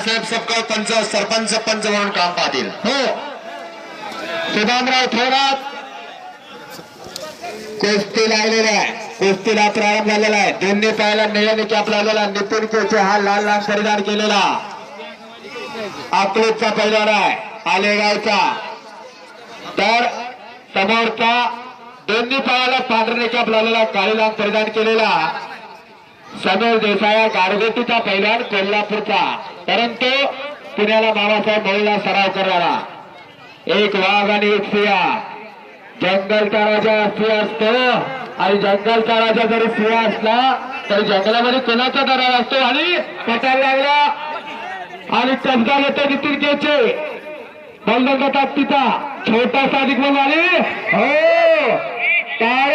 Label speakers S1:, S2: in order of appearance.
S1: साहेब सबका पंच सरपंच पंच म्हणून काम पाहतील.
S2: हो. सुदामराव थोरात. कुस्ती लागलेला आहे. कुस्तीला प्रारंभ झालेला आहे. दोन्ही पायाला निळ्याने कॅप लावलेला नितीन कोचे हा लाल लाल परिधान केलेला. अकलूजचा पैलवान आहे. आलेगावचा. तर समोरचा दोन्ही पायाला पांढरे कॅप लावलेला काळी लाल परिधान केलेला. समीर देसाया गारगोटीचा पहिल्यान कोल्हापूरचा. परंतु पुण्याला बाबासाहेब भाऊला सराव करणारा एक वाघ आणि एक सिया जंगलचा राजा सिंह असतो. आणि जंगलचा राजा जरी सिंह असला तरी जंगलामध्ये कोणाचा दरार असतो? आणि पटायला लागला. आणि कब्जा घेतो नितीन केचे बंदंग ताकदीचा छोटासा दिग्बल आणि हो! टाळ्या टाळ्या टाळ्या